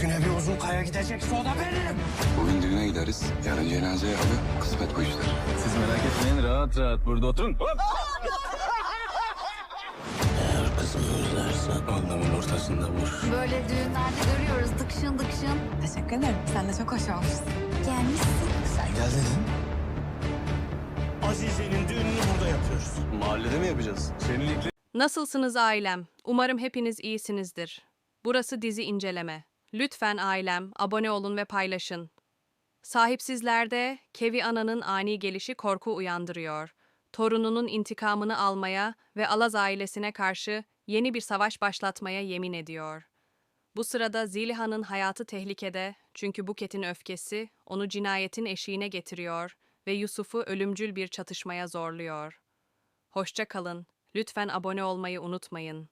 Bir uzun kaya gidecekse o da benim. Bugün düğüne gideriz. Yarın cenazeye abi. Kısmet bu işler. Siz merak etmeyin rahat rahat burada oturun. Hop. Eğer kızımı üzersen alnımın ortasında vur. Böyle düğünlerde görüyoruz dıkşın dıkşın. Teşekkür ederim. Sen de çok hoş olmuşsun. Gelmişsin. Sen geldin. Azize'nin düğününü burada yapıyoruz. Mahallede mi yapacağız? Şenlikle Nasılsınız ailem? Umarım hepiniz iyisinizdir. Burası dizi inceleme. Lütfen ailem abone olun ve paylaşın. Sahipsizlerde Kevi Ana'nın ani gelişi korku uyandırıyor. Torununun intikamını almaya ve Alaz ailesine karşı yeni bir savaş başlatmaya yemin ediyor. Bu sırada Ziliha'nın hayatı tehlikede çünkü Buket'in öfkesi onu cinayetin eşiğine getiriyor ve Yusuf'u ölümcül bir çatışmaya zorluyor. Hoşça kalın. Lütfen abone olmayı unutmayın.